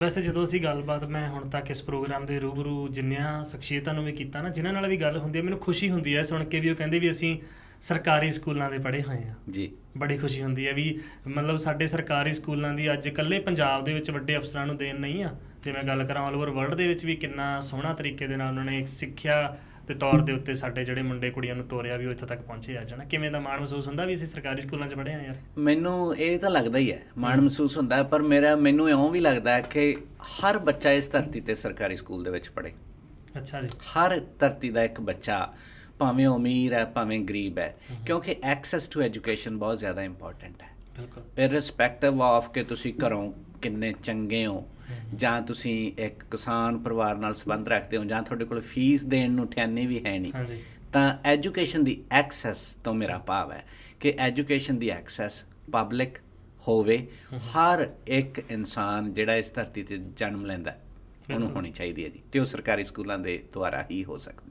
ਵੈਸੇ ਜਦੋਂ ਅਸੀਂ ਗੱਲਬਾਤ, ਮੈਂ ਹੁਣ ਤੱਕ ਇਸ ਪ੍ਰੋਗਰਾਮ ਦੇ ਰੂਬਰੂ ਜਿੰਨੀਆਂ ਸ਼ਖਸੀਅਤਾਂ ਨੂੰ ਵੀ ਕੀਤਾ ਨਾ, ਜਿਨ੍ਹਾਂ ਨਾਲ ਵੀ ਗੱਲ ਹੁੰਦੀ ਹੈ, ਮੈਨੂੰ ਖੁਸ਼ੀ ਹੁੰਦੀ ਹੈ ਸੁਣ ਕੇ ਵੀ ਉਹ ਕਹਿੰਦੇ ਵੀ ਅਸੀਂ ਸਰਕਾਰੀ ਸਕੂਲਾਂ ਦੇ ਪੜ੍ਹੇ ਹੋਏ ਆ। ਜੀ। ਬੜੀ ਖੁਸ਼ੀ ਹੁੰਦੀ ਹੈ ਵੀ ਮਤਲਬ ਸਾਡੇ ਸਰਕਾਰੀ ਸਕੂਲਾਂ ਦੀ ਅੱਜ ਇਕੱਲੇ ਪੰਜਾਬ ਦੇ ਵਿੱਚ ਵੱਡੇ ਅਫਸਰਾਂ ਨੂੰ ਦੇਣ ਨਹੀਂ ਆ। ਜੇ ਮੈਂ ਗੱਲ ਕਰਾਂ ਆਲ ਓਵਰ ਵਰਲਡ ਦੇ ਵਿੱਚ ਵੀ ਕਿੰਨਾ ਸੋਹਣਾ ਤਰੀਕੇ ਦੇ ਨਾਲ ਉਹਨਾਂ ਨੇ ਇੱਕ ਸਿੱਖਿਆ ਦੇ ਤੌਰ ਦੇ ਉੱਤੇ ਸਾਡੇ ਜਿਹੜੇ ਮੁੰਡੇ ਕੁੜੀਆਂ ਨੂੰ ਤੋਰਿਆ ਵੀ ਉਹ ਇੱਥੋਂ ਤੱਕ ਪਹੁੰਚੇ ਆ। ਜਾਣਾ ਕਿਵੇਂ ਦਾ ਮਾਣ ਮਹਿਸੂਸ ਹੁੰਦਾ ਵੀ ਅਸੀਂ ਸਰਕਾਰੀ ਸਕੂਲਾਂ 'ਚ ਪੜ੍ਹੇ ਆ ਯਾਰ? ਮੈਨੂੰ ਇਹ ਤਾਂ ਲੱਗਦਾ ਹੀ ਹੈ ਮਾਣ ਮਹਿਸੂਸ ਹੁੰਦਾ ਪਰ ਮੇਰਾ ਮੈਨੂੰ ਇਉਂ ਵੀ ਲੱਗਦਾ ਹੈ ਕਿ ਹਰ ਬੱਚਾ ਇਸ ਧਰਤੀ ਤੇ ਸਰਕਾਰੀ ਸਕੂਲ ਦੇ ਵਿੱਚ ਪੜ੍ਹੇ। ਅੱਛਾ ਜੀ। ਹਰ ਧਰਤੀ ਦਾ ਇੱਕ ਬੱਚਾ ਭਾਵੇਂ ਅਮੀਰ ਹੈ ਭਾਵੇਂ ਗਰੀਬ ਹੈ ਕਿਉਂਕਿ ਐਕਸੈਸ ਟੂ ਐਜੂਕੇਸ਼ਨ ਬਹੁਤ ਜ਼ਿਆਦਾ ਇੰਪੋਰਟੈਂਟ ਹੈ। ਬਿਲਕੁਲ। ਇਰਰਿਸਪੈਕਟਿਵ ਆਫ ਕਿ ਤੁਸੀਂ ਘਰੋਂ ਕਿੰਨੇ ਚੰਗੇ ਹੋ ਜਾਂ ਤੁਸੀਂ ਇੱਕ ਕਿਸਾਨ ਪਰਿਵਾਰ ਨਾਲ ਸੰਬੰਧ ਰੱਖਦੇ ਹੋ ਜਾਂ ਤੁਹਾਡੇ ਕੋਲ ਫੀਸ ਦੇਣ ਨੂੰ ਠਿਆਨੀ ਵੀ ਹੈ ਨਹੀਂ ਤਾਂ ਐਜੂਕੇਸ਼ਨ ਦੀ ਐਕਸੈਸ ਤੋਂ ਮੇਰਾ ਭਾਵ ਹੈ ਕਿ ਐਜੂਕੇਸ਼ਨ ਦੀ ਐਕਸੈਸ ਪਬਲਿਕ ਹੋਵੇ। ਹਰ ਇੱਕ ਇਨਸਾਨ ਜਿਹੜਾ ਇਸ ਧਰਤੀ ਤੇ ਜਨਮ ਲੈਂਦਾ ਉਹਨੂੰ। ਹੋਣੀ ਚਾਹੀਦੀ ਹੈ ਜੀ ਤੇ ਉਹ ਸਰਕਾਰੀ ਸਕੂਲਾਂ ਦੇ ਦੁਆਰਾ ਹੀ ਹੋ ਸਕਦੀ